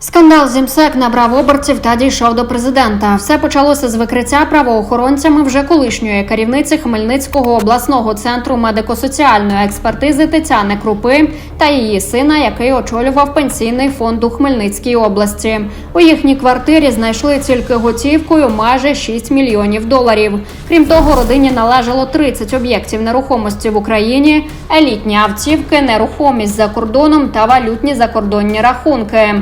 Скандал з МСЕК набрав оберців та дійшов до президента. Все почалося з викриття правоохоронцями вже колишньої керівниці Хмельницького обласного центру медико-соціальної експертизи Тетяни Крупи та її сина, який очолював пенсійний фонд у Хмельницькій області. У їхній квартирі знайшли тільки готівкою майже 6 мільйонів доларів. Крім того, родині належало 30 об'єктів нерухомості в Україні, елітні автівки, нерухомість за кордоном та валютні закордонні рахунки.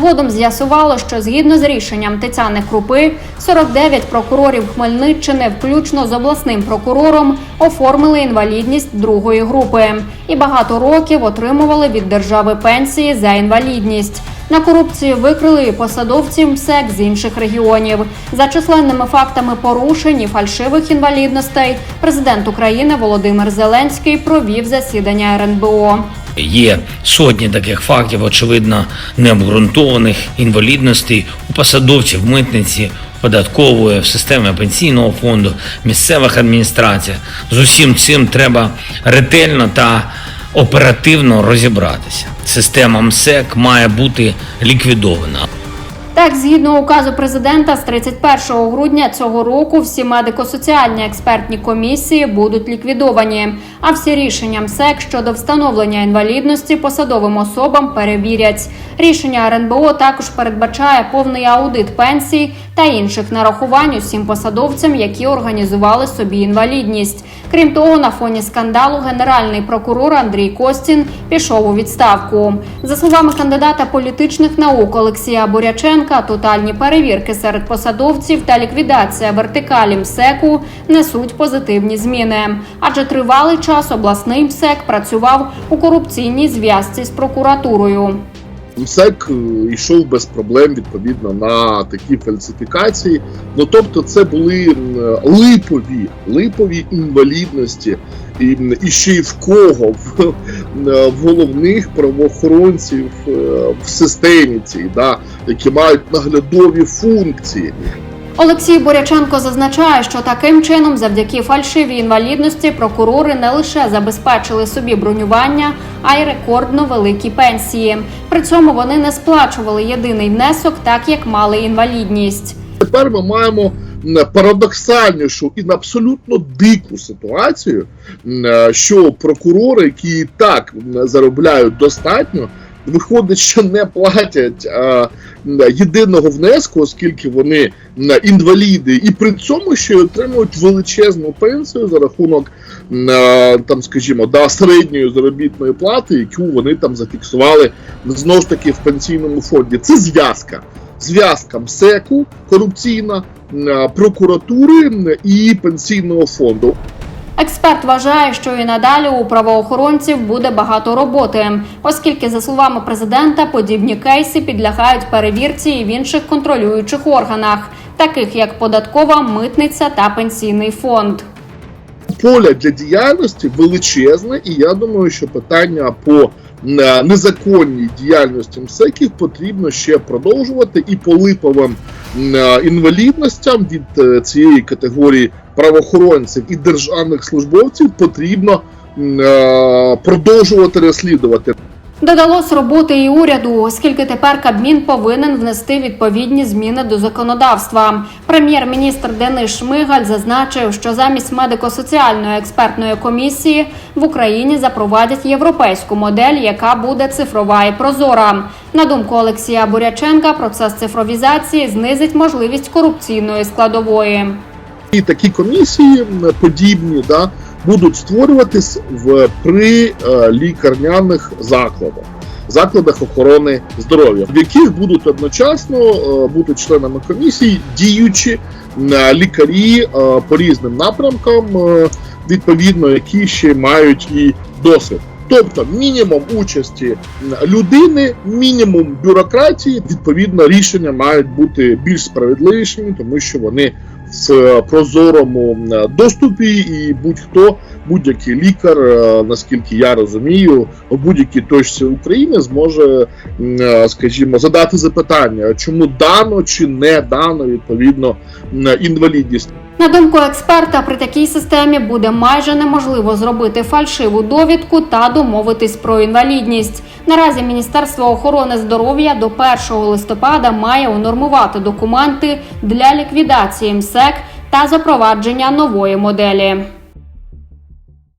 Згодом з'ясувало, що згідно з рішенням Тетяни Крупи, 49 прокурорів Хмельниччини, включно з обласним прокурором, оформили інвалідність другої групи і багато років отримували від держави пенсії за інвалідність. На корупцію викрили і посадовців МСЕК з інших регіонів. За численними фактами порушень і фальшивих інвалідностей президент України Володимир Зеленський провів засідання РНБО. Є сотні таких фактів, очевидно, необґрунтованих інвалідностей у посадовців митниці, податкової, в системі пенсійного фонду, місцевих адміністраціях. З усім цим треба ретельно та оперативно розібратися. Система МСЕК має бути ліквідована. Так, згідно указу президента, з 31 грудня цього року всі медико-соціальні експертні комісії будуть ліквідовані. А всі рішення МСЕК щодо встановлення інвалідності посадовим особам перевірять. Рішення РНБО також передбачає повний аудит пенсій та інших нарахувань усім посадовцям, які організували собі інвалідність. Крім того, на фоні скандалу генеральний прокурор Андрій Костін пішов у відставку. За словами кандидата політичних наук Олексія Буряченка, тотальні перевірки серед посадовців та ліквідація вертикалі МСЕКу несуть позитивні зміни. Адже тривалий час обласний МСЕК працював у корупційній зв'язці з прокуратурою. МСЕК е, йшов без проблем відповідно на такі фальсифікації. Ну тобто, це були липові, липові інвалідності, і, і ще й в кого в, в головних правоохоронців е, в системі цій, да, які мають наглядові функції. Олексій Боряченко зазначає, що таким чином, завдяки фальшивій інвалідності, прокурори не лише забезпечили собі бронювання, а й рекордно великі пенсії. При цьому вони не сплачували єдиний внесок, так як мали інвалідність. Тепер ми маємо парадоксальнішу і абсолютно дику ситуацію, е, що прокурори, які і так заробляють достатньо, виходить, що не платять м, єдиного внеску, оскільки вони інваліди, і при цьому ще отримують величезну пенсію за рахунок е, там, скажімо, да, середньої заробітної плати, яку вони там зафіксували знову ж таки в пенсійному фонді. Це зв'язка зв'язка МСЕКу корупційна, прокуратури і пенсійного фонду. Експерт вважає, що і надалі у правоохоронців буде багато роботи, оскільки, за словами президента, подібні кейси підлягають перевірці і в інших контролюючих органах, таких як податкова, митниця та пенсійний фонд. Поля для діяльності величезне, і я думаю, що питання по незаконній діяльності МСЕКів потрібно ще продовжувати і по липовим інвалідностям від е, цієї категорії правоохоронців і державних службовців потрібно е, продовжувати розслідувати. Додалось роботи і уряду, оскільки тепер Кабмін повинен внести відповідні зміни до законодавства. Прем'єр-міністр Денис Шмигаль зазначив, що замість медико-соціальної експертної комісії в Україні запровадять європейську модель, яка буде цифрова і прозора. На думку Олексія Буряченка, процес цифровізації знизить можливість корупційної складової. І такі комісії подібні да, будуть створюватись в при е, лікарняних закладах, закладах охорони здоров'я, в яких будуть одночасно е, бути членами комісії діючі м, лікарі е, по різним напрямкам, е, відповідно, які ще мають і досвід. Тобто мінімум участі людини, мінімум бюрократії, відповідно, рішення мають бути більш справедливішими, тому що вони в е, прозорому доступі, і будь-хто, будь-який лікар, е, наскільки я розумію, в будь-якій точці України зможе, е, скажімо, задати запитання, чому дано чи не дано відповідно інвалідність. На думку експерта, при такій системі буде майже неможливо зробити фальшиву довідку та домовитись про інвалідність. Наразі Міністерство охорони здоров'я до 1 листопада має унормувати документи для ліквідації МСЕК та запровадження нової моделі.